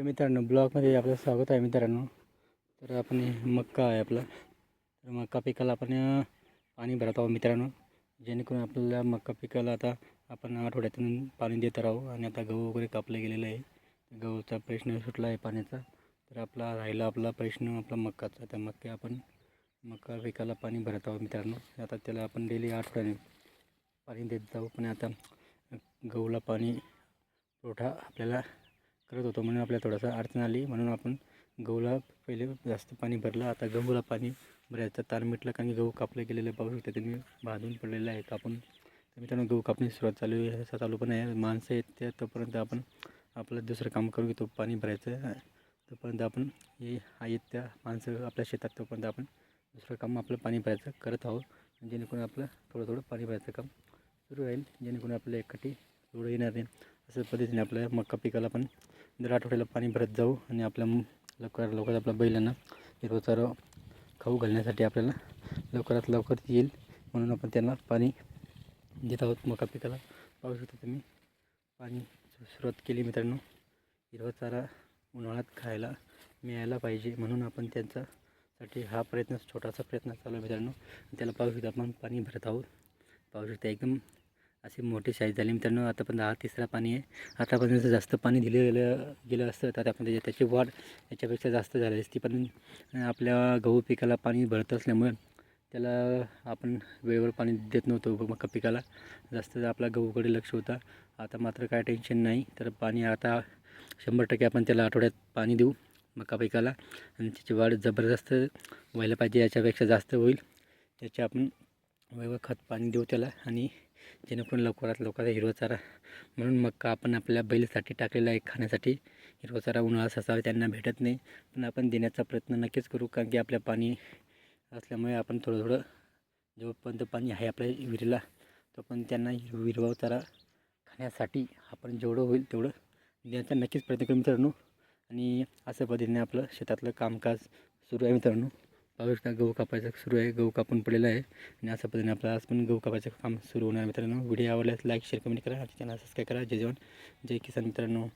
तर मित्रांनो ब्लॉगमध्ये आपलं स्वागत आहे मित्रांनो. तर आपण मक्का आहे आपला. तर मक्का पिकाला आपण पाणी भरत आहोत मित्रांनो. जेणेकरून आपल्याला मक्का पिकाला आता आपण आठवड्यातून पाणी देत राहू आणि आता गहू वगैरे कापले गेलेलं आहे. गहूचा प्रश्न सुटला आहे पाण्याचा. तर आपला राहिला आपला प्रश्न आपला मक्काचा. त्या मक्का आपण मक्का पिकाला पाणी भरत आहोत मित्रांनो. आता त्याला आपण डेली आठवड्याने पाणी देत जाऊ. पण आता गहूला पाणी पुरवठा आपल्याला करत होतो म्हणून आपल्याला थोडासा अडचण आली. म्हणून आपण गहूला पहिले जास्त पाणी भरलं. आता गहूला पाणी भरायचं तार मिटलं कारण की गहू कापले गेलेले पाहू शकता त्यांनी बांधून पडलेलं आहे. कापून तर मित्रांनो गहू कापणी सुरुवात चालू आहे. असं चालू पण आहे. माणसं आहेत त्या तोपर्यंत आपण आपलं दुसरं काम करून घेतो पाणी भरायचं तोपर्यंत आपण हे आहेत त्या माणसं आपल्या शेतात तोपर्यंत आपण दुसरं काम आपलं पाणी भरायचं करत आहोत. जेणेकरून आपलं थोडं थोडं पाणी भरायचं काम सुरू राहील. जेणेकरून आपल्या एकटी थोडं येणार नाही. असं पद्धतीने आपल्या मका पिकाला पण दर आठवड्याला पाणी भरत जाऊ आणि आपल्या लवकर लवकर आपल्या बैलांना हिरवं चारं खाऊ घालण्यासाठी आपल्याला लवकरात लवकर येईल. म्हणून आपण त्यांना पाणी देत आहोत. मका पिकाला पाहू शकता तुम्ही. पाणी सुरुवात केली मित्रांनो. हिरवा चारा उन्हाळ्यात खायला मिळायला पाहिजे. म्हणून आपण त्यांच्यासाठी हा प्रयत्न छोटासा प्रयत्न चालू आहे मित्रांनो. त्याला पाहू शकता आपण पाणी भरत आहोत. पाहू शकता एकदम असे मोठे साईज झाले. मित्रांनो आता पण हा तिसरा पाणी आहे. आतापर्यंत जर जास्त पाणी दिलं गेलं गेलं असतं तर आपण त्याची त्याची वाढ याच्यापेक्षा जास्त झाली असती. पण आपल्या गहू पिकाला पाणी भरत असल्यामुळे त्याला आपण वेळेवर पाणी देत नव्हतो मका पिकाला. जास्त आपला गहूकडे लक्ष होता. आता मात्र काय टेन्शन नाही. तर पाणी आता शंभर टक्के आपण त्याला आठवड्यात पाणी देऊ मका पिकाला. आणि त्याची वाढ जबरदस्त व्हायला पाहिजे याच्यापेक्षा जास्त होईल. याचे आपण वेळेवर खत पाणी देऊ त्याला. आणि जेणेकरून लवकरात लवकर हिरवा चारा. म्हणून मक्का आपण आपल्या बैलसाठी टाकलेला आहे खाण्यासाठी हिरवा चारा उन्हाळा ससावा त्यांना भेटत नाही. पण आपण देण्याचा प्रयत्न नक्कीच करू कारण की आपल्या पाणी असल्यामुळे आपण थोडं थोडं जोपर्यंत पाणी आहे आपल्या विहिरीला तो पण त्यांना हिरव हिरवा चारा खाण्यासाठी आपण जेवढं होईल तेवढं देण्याचा नक्कीच प्रयत्न करू मित्रांनो. आणि अशा पद्धतीने आपलं शेतातलं कामकाज सुरू आहे मित्रांनो. पाहू शकता गहू कापायचं सुरू आहे गहू कापून पडलेलं आहे. आणि अशा पद्धतीने आपलं आज पण गहू कापायचं काम सुरू होणार मित्रांनो. व्हिडिओ आवडल्यास लाईक शेअर कमेंट करा. आणि चॅनल सबस्क्राईब करा. जय जवान. जय किसान मित्रांनो.